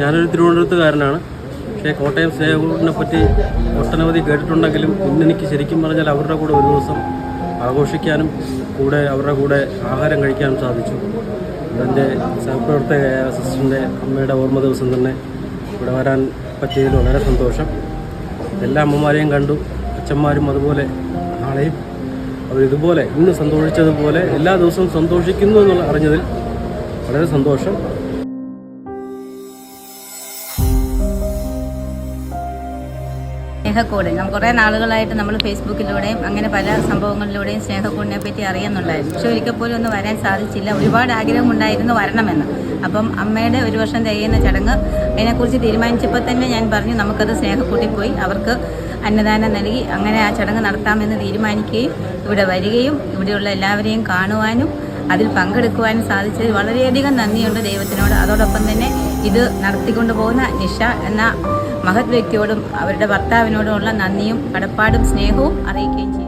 ഞാനൊരു തിരുവനന്തപുരത്തുകാരനാണ്. പക്ഷേ കോട്ടയം സ്നേഹകൂടിനെ പറ്റി ഒട്ടനവധി കേട്ടിട്ടുണ്ടെങ്കിലും ഇന്നെനിക്ക് ശരിക്കും പറഞ്ഞാൽ അവരുടെ കൂടെ ഒരു ദിവസം ആഘോഷിക്കാനും കൂടെ അവരുടെ കൂടെ ആഹാരം കഴിക്കാനും സാധിച്ചു. എന്റെ സഹപ്രവർത്തകയായ സിസ്റ്ററിന്റെ അമ്മയുടെ ഓർമ്മ ദിവസം തന്നെ ഇവിടെ വരാൻ പറ്റിയതിൽ വളരെ സന്തോഷം. എല്ലാ അമ്മമാരെയും കണ്ടു അച്ഛന്മാരും അതുപോലെ നാളെയും അവരിതുപോലെ ഇന്ന് സന്തോഷിച്ചതുപോലെ എല്ലാ ദിവസവും സന്തോഷിക്കുന്നു എന്നുള്ള അറിഞ്ഞതിൽ വളരെ സന്തോഷം. സ്നേഹക്കൂട്. കുറേ നാളുകളായിട്ട് നമ്മൾ ഫേസ്ബുക്കിലൂടെയും അങ്ങനെ പല സംഭവങ്ങളിലൂടെയും സ്നേഹക്കൂടിനെ പറ്റി അറിയുന്നുണ്ടായിരുന്നു. പക്ഷെ ഒരിക്കൽ പോലും ഒന്ന് വരാൻ സാധിച്ചില്ല. ഒരുപാട് ആഗ്രഹമുണ്ടായിരുന്നു വരണമെന്ന്. അപ്പം അമ്മയുടെ ഒരു വർഷം തികയുന്ന ചടങ്ങ് അതിനെക്കുറിച്ച് തീരുമാനിച്ചപ്പോൾ തന്നെ ഞാൻ പറഞ്ഞു നമുക്കത് സ്നേഹക്കൂട്ടിൽ പോയി അവർക്ക് അന്നദാനം നൽകി അങ്ങനെ ആ ചടങ്ങ് നടത്താമെന്ന് തീരുമാനിക്കുകയും ഇവിടെ വരികയും ഇവിടെയുള്ള എല്ലാവരെയും കാണുവാനും അതിൽ പങ്കെടുക്കുവാനും സാധിച്ചത് വളരെയധികം നന്ദിയുണ്ട് ദൈവത്തിനോട്. അതോടൊപ്പം തന്നെ ഇത് നടത്തിക്കൊണ്ടു പോകുന്ന നിഷ എന്ന മഹത് വ്യക്തിയോടും അവരുടെ ഭർത്താവിനോടുമുള്ള നന്ദിയും കടപ്പാടും സ്നേഹവും അറിയിക്കുകയും ചെയ്യും